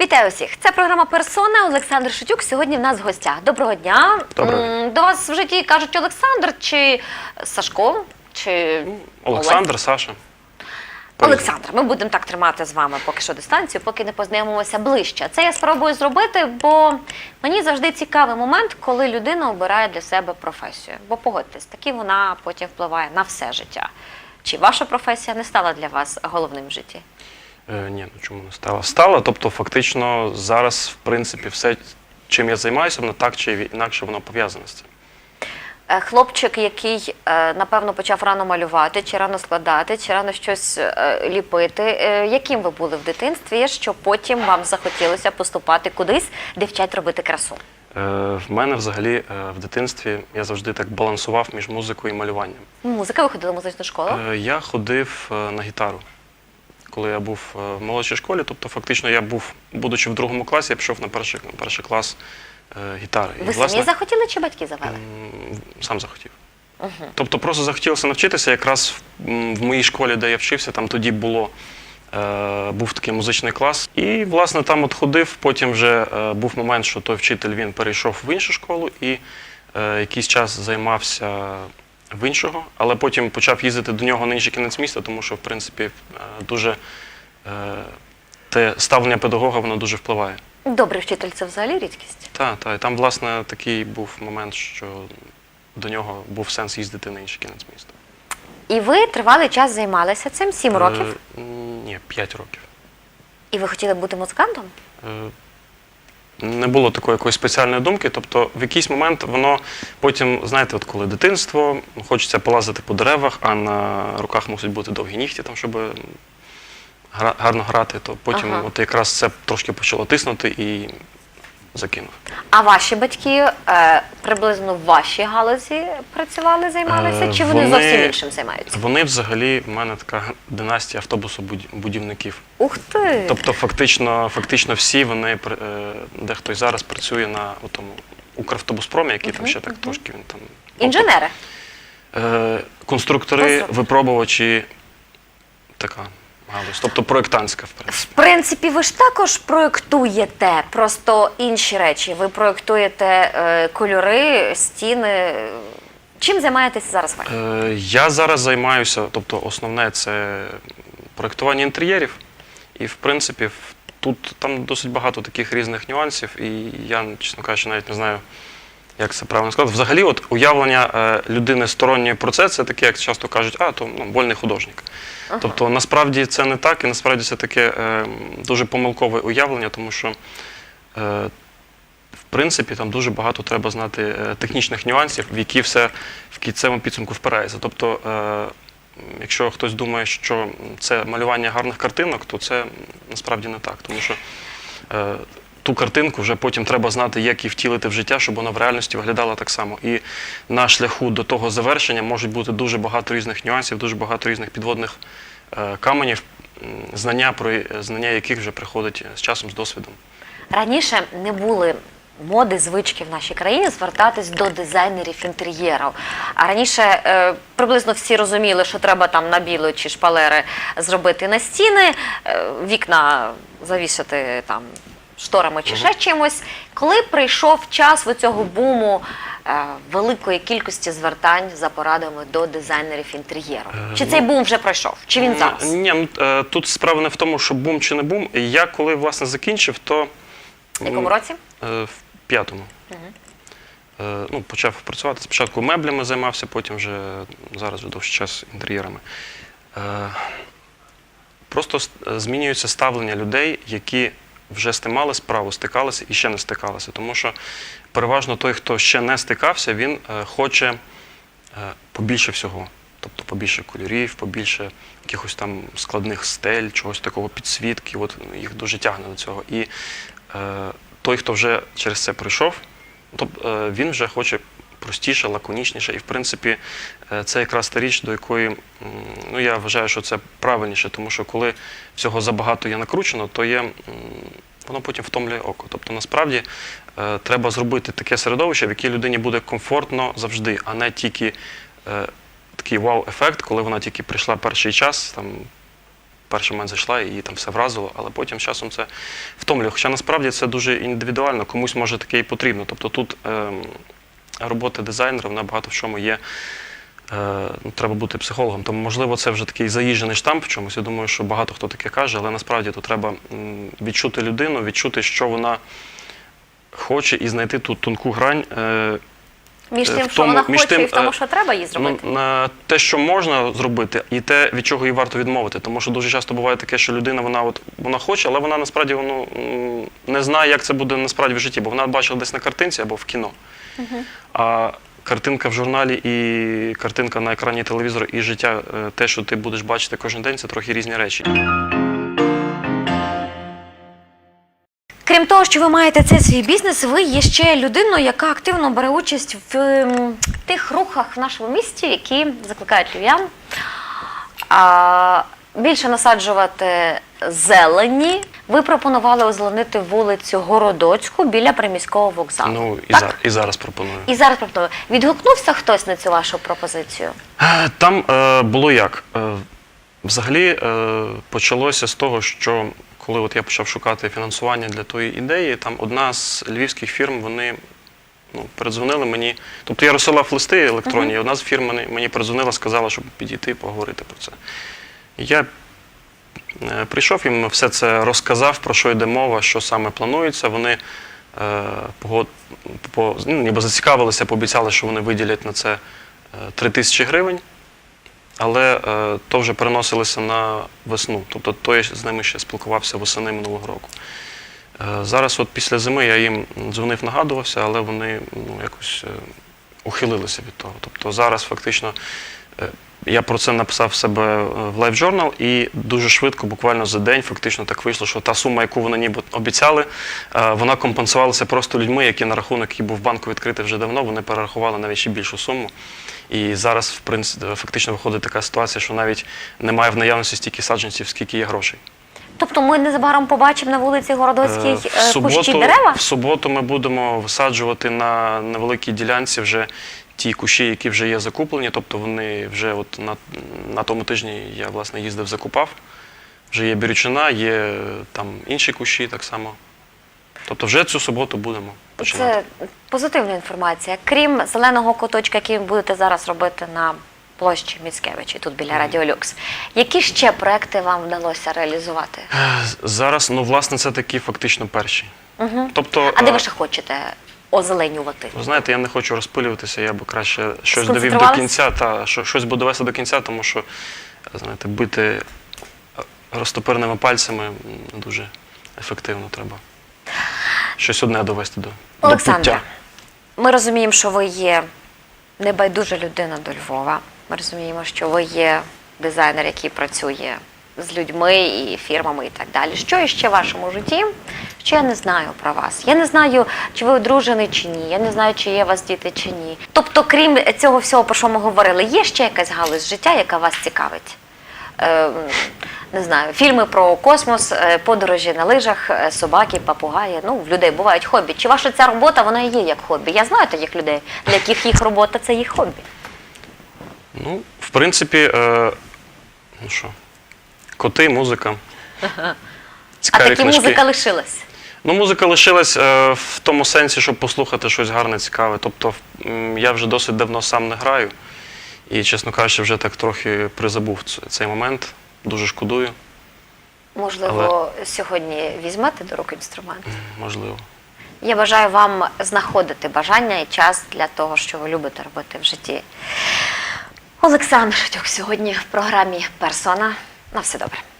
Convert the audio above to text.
Вітаю усіх! Це програма Персона. Олександр Шутюк. Сьогодні в нас в гостях. Доброго дня. Доброго. До вас в житті кажуть Олександр чи Сашко, чи Олександр, Саша. Олександр. Ми будемо так тримати з вами поки що дистанцію, поки не познайомимося ближче. Це я спробую зробити, бо мені завжди цікавий момент, коли людина обирає для себе професію. Бо погодьтесь, таки вона потім впливає на все життя. Чи ваша професія не стала для вас головним в житті? Е, ні, ну чому не стала? Стала, тобто фактично зараз, в принципі, все, чим я займаюся, воно так чи інакше воно пов'язане з цим. Е, Хлопчик, який е, напевно почав рано малювати, чи рано складати, чи рано щось е, ліпити. Яким ви були в дитинстві, що потім вам захотілося поступати кудись, де вчать робити красу? В мене взагалі в дитинстві я завжди так балансував між музикою і малюванням. Музика, ви ходили в музичну школу? Я ходив на гітару, коли я був в молодшій школі. Тобто, фактично, я був, будучи в другому класі, я пішов на перший, на перший клас е, гітари. ви самі захотіли чи батьки завели? М, Сам захотів. Тобто просто захотілося навчитися. Якраз м, в моїй школі, де я вчився, там тоді було. е, Був такий музичний клас, і власне там от ходив. Потім вже е, був момент, що той вчитель він перейшов в іншу школу і е, якийсь час займався в іншого, але потім почав їздити до нього на інший кінець міста, тому що в принципі е, дуже е, те ставлення педагога воно дуже впливає. Добрий вчитель це взагалі рідкість. Так, так. І там, власне, такий був момент, що до нього був сенс їздити на інший кінець міста. І ви тривалий час займалися цим, сім років. Е, ні, 5 років. І ви хотіли бути музикантом? Е, не було такої якоїсь спеціальної думки. Тобто, в якийсь момент воно потім, знаєте, от коли дитинство, хочеться полазити по деревах, а на руках мусять бути довгі нігті, там, щоб гра- гарно грати, то потім Ага. от якраз це трошки почало тиснути і закинув. А ваші батьки е, приблизно в вашій галузі працювали, займалися, Е, чи вони, вони- зовсім іншим займаються? Вони взагалі в мене така династія автобусобудівників. Ух ти! Тобто, фактично, фактично всі вони пр- е, дехто й зараз працює на тому Укравтобуспромі, який там ще так трошки він там. Інженери. Е, конструктори, Конструктор. випробувачі, така галузь. Тобто проєктантська, в принципі. В принципі, ви ж також проєктуєте просто інші речі. Ви проєктуєте е, кольори, стіни. Чим займаєтеся зараз ви? Е, я зараз займаюся, тобто основне це проєктування інтер'єрів. І, в принципі, в- тут там досить багато таких різних нюансів, і я, чесно кажучи, навіть не знаю, як це правильно сказати. Взагалі, от уявлення е, людини сторонньої про це, це таке, як часто кажуть, а то ну, вольний художник. Тобто насправді це не так, і насправді це таке е, дуже помилкове уявлення, тому що. Е, в принципі, там дуже багато треба знати е, технічних нюансів, в які все в кінцевому підсумку впирається. Тобто, е, якщо хтось думає, що це малювання гарних картинок, то це насправді не так. Тому що е, ту картинку вже потім треба знати, як її втілити в життя, щоб вона в реальності виглядала так само. І на шляху до того завершення можуть бути дуже багато різних нюансів, дуже багато різних підводних е, каменів, знання, про знання яких вже приходить з часом, з досвідом. Раніше не були моди, звички в нашій країні звертатись до дизайнерів інтер'єрів. А раніше е, приблизно всі розуміли, що треба там на біло чи шпалери зробити на стіни, е, вікна завішати там шторами чи ще чимось. Коли прийшов час цього буму е, великої кількості звертань за порадами до дизайнерів інтер'єру, чи цей бум вже пройшов? Чи він зараз? Ні, ну, е, тут справа не в тому, що бум чи не бум. Я коли власне закінчив, то В якому році? Е, в п'ятому. Е, Ну, почав працювати. Спочатку меблями займався, потім вже зараз вже довший час інтер'єрами. Е, Просто с- е, змінюється ставлення людей, які вже з тим мали справу, стикалися і ще не стикалися. Тому що переважно той, хто ще не стикався, він е, хоче е, побільше всього. Тобто побільше кольорів, побільше якихось там складних стель, чогось такого підсвітки. От їх дуже тягне до цього. І е, той, хто вже через це пройшов, він вже хоче простіше, лаконічніше. І в принципі, е, це якраз та річ, до якої ну, я вважаю, що це правильніше, тому що коли всього забагато є накручено, то є воно потім втомлює око. Тобто, насправді е, треба зробити таке середовище, в яке людині буде комфортно завжди, а не тільки е, такий вау-ефект, коли вона тільки прийшла перший час, там, перший момент зайшла і її там все вразило, але потім з часом це втомлює. Хоча насправді це дуже індивідуально, комусь може таке і потрібно. Тобто тут ем, робота дизайнера вона багато в чому є. Е, ну, треба бути психологом. Тому, можливо, це вже такий заїжджений штамп в чомусь. Я думаю, що багато хто таке каже, але насправді тут треба відчути людину, відчути, що вона хоче, і знайти ту тонку грань. е, Між Е, тим, в що вона між хоче, тим, і в тому, що треба їй Ну, зробити. на те, що можна зробити, і те, від чого їй варто відмовити. Тому що дуже часто буває таке, що людина вона от вона хоче, але вона насправді воно не знає, як це буде насправді в житті, бо вона бачила десь на картинці або в кіно. А картинка в журналі і картинка на екрані телевізору, і життя, е, те, що ти будеш бачити кожен день, це трохи різні речі. Крім того, що ви маєте цей свій бізнес, ви є ще людиною, яка активно бере участь в ем, тих рухах в нашому місті, які закликають львів'ян більше насаджувати зелені. Ви пропонували озеленити вулицю Городоцьку біля приміського вокзалу. Ну і, так? за, і зараз пропоную. І зараз пропоную. Відгукнувся хтось на цю вашу пропозицію? Е, Там е, було як? Е, взагалі е, почалося з того, що коли от я почав шукати фінансування для тої ідеї, там одна з львівських фірм, вони ну, передзвонили мені. Тобто я розсилав листи електронні, і одна з фірм мені, передзвонила, сказала, щоб підійти і поговорити про це. Я прийшов їм, все це розказав, про що йде мова, що саме планується. Вони е, погод, по, ну, ніби зацікавилися, пообіцяли, що вони виділять на це е, 3 тисячі гривень. Але е, то вже переносилося на весну. Тобто то я з ними ще спілкувався восени минулого року. Е, зараз, от після зими, я їм дзвонив, нагадувався, але вони ну, якось е, ухилилися від того. Тобто зараз фактично е, я про це написав в себе е, в Live Journal і дуже швидко, буквально за день, фактично так вийшло, що та сума, яку вони ніби обіцяли, е, вона компенсувалася просто людьми, які на рахунок, який був в банку відкритий вже давно, вони перерахували навіть ще більшу суму. І зараз, в принципі, фактично виходить така ситуація, що навіть немає в наявності стільки саджанців, скільки є грошей. Тобто ми незабаром побачимо на вулиці Городоцькій е, кущі дерева? в суботу ми будемо висаджувати на невеликій ділянці вже ті кущі, які вже є закуплені. Тобто вони вже от на, на тому тижні я власне їздив, закупав. Вже є бірючина, є там інші кущі так само. Тобто вже цю суботу будемо починати. Це позитивна інформація. Крім зеленого куточка, який ви будете зараз робити на площі Міцкевичі, тут біля Радіолюкс. Які ще проекти вам вдалося реалізувати? Е, Зараз, ну власне, це такі фактично перші. Угу. Тобто, А де е, ви ще хочете озеленювати? Ви знаєте, я не хочу розпилюватися, я би краще щось довів до кінця, та що- щось буду довести до кінця, тому що знаєте, бити е, розтопирними пальцями не дуже ефективно треба. Щось одне довести до, до пуття. ми розуміємо, що ви є небайдужа людина до Львова. Ми розуміємо, що ви є дизайнер, який працює з людьми і фірмами і так далі. Що іще в вашому житті? Що я не знаю про вас? Я не знаю, чи ви одружений чи ні. Я не знаю, чи є у вас діти чи ні. Тобто, крім цього всього, про що ми говорили, є ще якась галузь життя, яка вас цікавить? Е, не знаю, фільми про космос, е, подорожі на лижах, е, собаки, папугаї. Ну, в людей бувають хобі. Чи ваша ця робота вона є як хобі? Я знаю таких людей, для яких їх робота це їх хобі. Ну, в принципі, е, ну що, коти, музика. А Цікаві таки книжки. музика лишилась. Ну, музика лишилась е, в тому сенсі, щоб послухати щось гарне, цікаве. Тобто, м, я вже досить давно сам не граю. І, чесно кажучи, вже так трохи призабув ц- цей момент. Дуже шкодую, Можливо, сьогодні візьмете до рук інструмент. можливо. Я бажаю вам знаходити бажання і час для того, що ви любите робити в житті. Олександр Шатюк сьогодні в програмі Персона. На все добре.